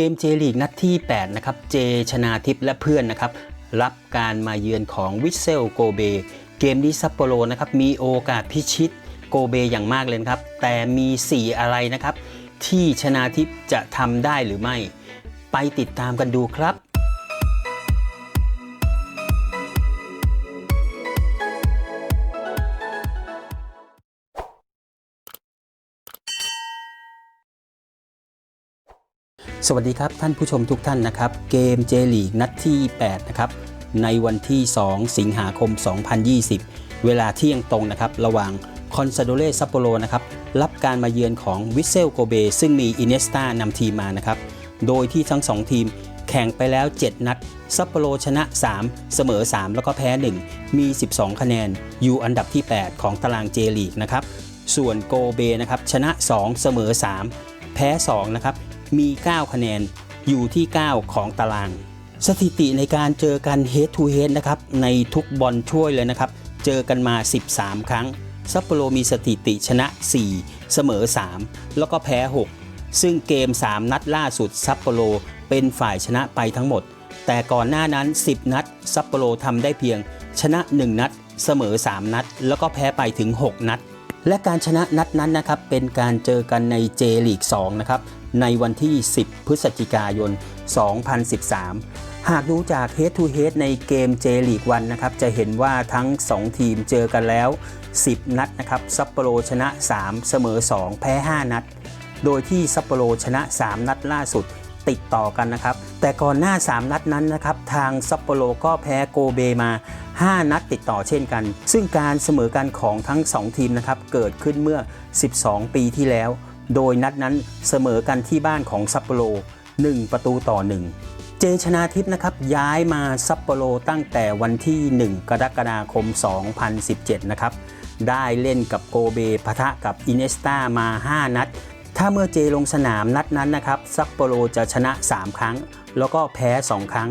เกมเจลีกนัดที่ 8 นะครับ เจชนาทิพย์และเพื่อนนะครับ รับการมาเยือนของวิเซลโกเบ เกมนี้ซัปโปโรนะครับมีโอกาสพิชิตโกเบอย่างมากเลยครับ แต่มี 4 อะไรนะครับ ที่ชนาทิพย์จะทำได้หรือไม่ ไปติดตามกันดูครับ สวัสดีครับท่านผู้ชมทุกท่านนะครับ เกมเจลีกนัดที่ 8 นะครับ ในวันที่ 2 สิงหาคม 2020 เวลาเที่ยงตรงนะครับ ระหว่างคอนซาโดเลซัปโปโรนะครับ รับการมาเยือนของวิเซลโกเบ ซึ่งมีอินเนสตานำทีมมานะครับ โดยที่ทั้ง 2 ทีมแข่งไปแล้ว 7 นัด ซัปโปโรชนะ 3 เสมอ 3 แล้วก็แพ้ 1 มี 12 คะแนน อยู่อันดับที่ 8 ของตารางเจลีกนะครับ ส่วนโกเบนะครับชนะ 2 เสมอ 3 แพ้ 2 นะครับ มี 9 คะแนนอยู่ที่ 9 ของตาราง สถิติในการเจอกัน head to head นะครับในทุกบอลช่วยเลยนะครับ เจอกันมา 13 ครั้ง ซัปโปโรมีสถิติชนะ 4 เสมอ 3 แล้วก็แพ้ 6 ซึ่งเกม 3 นัดล่าสุดซัปโปโรเป็นฝ่ายชนะไปทั้งหมด แต่ก่อนหน้านั้น 10 นัด ซัปโปโรทำได้เพียง ชนะ 1 นัด เสมอ 3 นัด แล้วก็แพ้ไปถึง 6 นัด และการชนะนัดนั้นนะครับเป็นการเจอกันในเจลีก2นะครับในวันที่ 10 พฤศจิกายน 2013 หากดูจาก Head to Head ในเกมเจลีกวันนะครับจะเห็นว่าทั้ง 2 ทีมเจอกันแล้ว 10 นัดนะครับซัปโปโรชนะ 3 เสมอ 2 แพ้ 5 นัด โดยที่ซัปโปโรชนะ 3 นัดล่าสุดติดต่อกันนะครับ แต่ก่อนหน้า 3 นัดนั้นนะครับ ทางซัปโปโรก็แพ้โกเบมา 5 นัดติดต่อเช่นกัน ซึ่งการเสมอกันของทั้ง 2 ทีมนะครับ เกิดขึ้นเมื่อ 12 ปีที่แล้ว โดยนัดนั้นเสมอกันที่บ้านของซัปโปโร 1 ประตูต่อ 1เจชนาทิพย์นะครับย้ายมาซัปโปโรตั้งแต่วันที่ 1 กรกฎาคม 2017 นะครับ ได้เล่นกับโกเบปะทะกับอินเนสตามา 5 นัด ถ้าเมื่อเจลงสนามนัดนั้นนะครับซัปโปโรจะชนะ 3 ครั้ง แล้วก็แพ้ 2 ครั้ง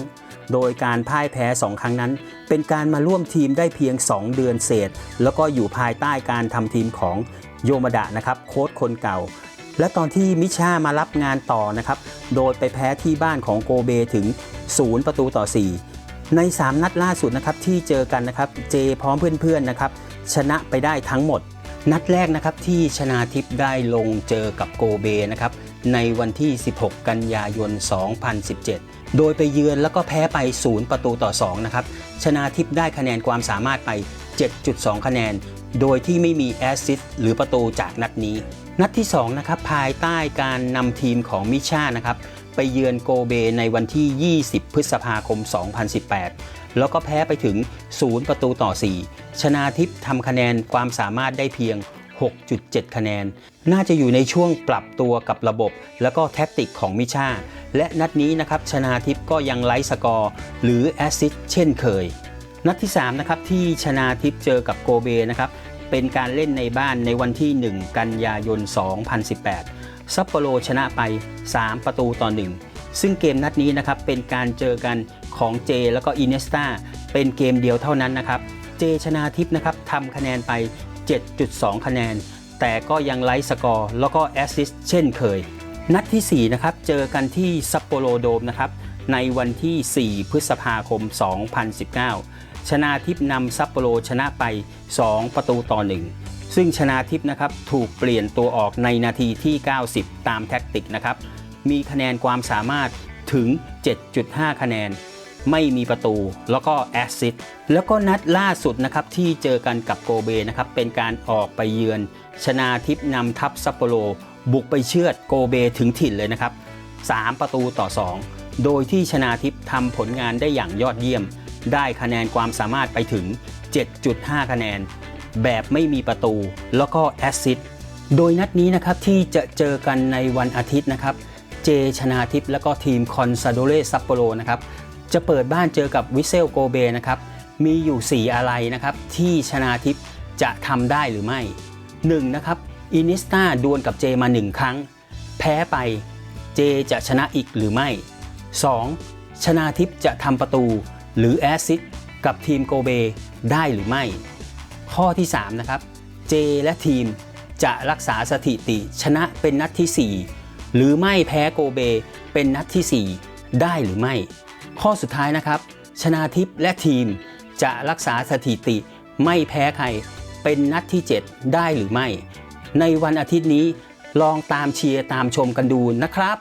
โดยการพ่ายแพ้ 2 ครั้งนั้น เป็นการมาร่วมทีมได้เพียง 2 เดือนเศษ แล้วก็อยู่ภายใต้การทำทีมของโยมาดะนะครับโค้ชคนเก่า และตอนที่มิชามารับงานต่อนะครับโดยไปแพ้ที่บ้านของโกเบถึง 0 ประตูต่อ 4 ใน 3 นัดล่าสุดนะครับที่เจอกันนะครับเจพร้อมเพื่อนๆนะครับชนะไปได้ทั้งหมด นัดแรกนะครับที่ชนาทิพย์ได้ลงเจอกับโกเบนะครับในวันที่ 16 กันยายน 2017 โดยไปเยือนแล้วก็แพ้ไป 0 ประตูต่อ 2 นะครับ ชนาทิพย์ได้คะแนนความสามารถไป 7.2 คะแนน โดยที่ไม่มีแอสซิสต์หรือประตูจากนัดนี้ นัดที่ 2 นะครับ ภายใต้การนำทีมของมิชานะครับ ไปเยือนโกเบในวันที่ 20 พฤษภาคม 2018 แล้วก็แพ้ไปถึง 0 ประตูต่อ 4 ชนาทิพย์ทำคะแนนความสามารถได้เพียง 6.7 คะแนน น่าจะอยู่ในช่วงปรับตัวกับระบบ แล้วก็แท็กติกของมิชา และนัดนี้นะครับชนาทิพย์ก็ยังไล่สกอร์หรือแอสซิสเช่นเคย นัดที่3นะครับที่ชนาทิพย์เจอกับโกเบนะครับเป็นการเล่นในบ้านในวันที่ 1 กันยายน 2018 ซัปโปโรชนะไป 3 ประตูต่อ 1 ซึ่งเกมนัดนี้นะครับเป็นการเจอกันของเจแล้วก็อินเนสตาเป็นเกมเดียวเท่านั้นนะครับ เจชนาทิพย์นะครับทำคะแนนไป 7.2 คะแนน แต่ก็ยังไล่สกอร์แล้วก็แอสซิสต์เช่นเคย นัดที่ 4 นะครับ เจอกันที่ซัปโปโรโดมนะครับในวันที่ 4 พฤษภาคม 2019 ชนาทิพย์นำซัปโปโรชนะไป 2 ประตูต่อ 1 ซึ่งชนาทิพย์นะครับถูกเปลี่ยนตัวออกในนาทีที่ 90 ตามแท็กติกนะครับ มีคะแนนความสามารถถึง 7.5 คะแนน ไม่มีประตูแล้วก็แอสซิสต์แล้วก็นัดล่าสุดนะครับที่เจอกันกับโกเบนะครับเป็นการออกไปเยือน ชนาทิพนำทัพซัปโปโรบุกไปเชือดโกเบถึงถิ่นเลยนะครับ 3 ประตูต่อ 2 โดยที่ชนาทิพทำผลงานได้อย่างยอดเยี่ยม ได้คะแนนความสามารถไปถึง 7.5 คะแนน แบบไม่มีประตูแล้วก็แอสซิสต์โดยนัดนี้นะครับที่จะเจอกันในวันอาทิตย์นะครับ เจชนาทิพย์แล้วก็ทีมคอนซาโดเรซัปโปโรนะครับจะเปิดบ้านเจอกับวิเซลโกเบนะครับมีอยู่ 4 อะไรนะครับที่ชนาทิพย์จะทำได้หรือไม่ 1. นะครับอินิสตาดวลกับเจมา 1 ครั้ง แพ้ไปเจจะชนะอีกหรือไม่ 2. ชนาทิพย์จะทำประตูหรือแอสซิสกับทีมโกเบได้หรือไม่ ข้อที่ 3 นะครับ เจและทีมจะรักษาสถิติชนะเป็นนัดที่ 4 หรือไม่แพ้โกเบ เป็นนัดที่ 4 ได้หรือไม่ ข้อสุดท้ายนะครับ ชนาทิพและทีมจะรักษาสถิติไม่แพ้ใคร เป็นนัดที่ 7 ได้หรือไม่ ในวันอาทิตย์นี้ลองตามเชียร์ตามชมกันดูนะครับ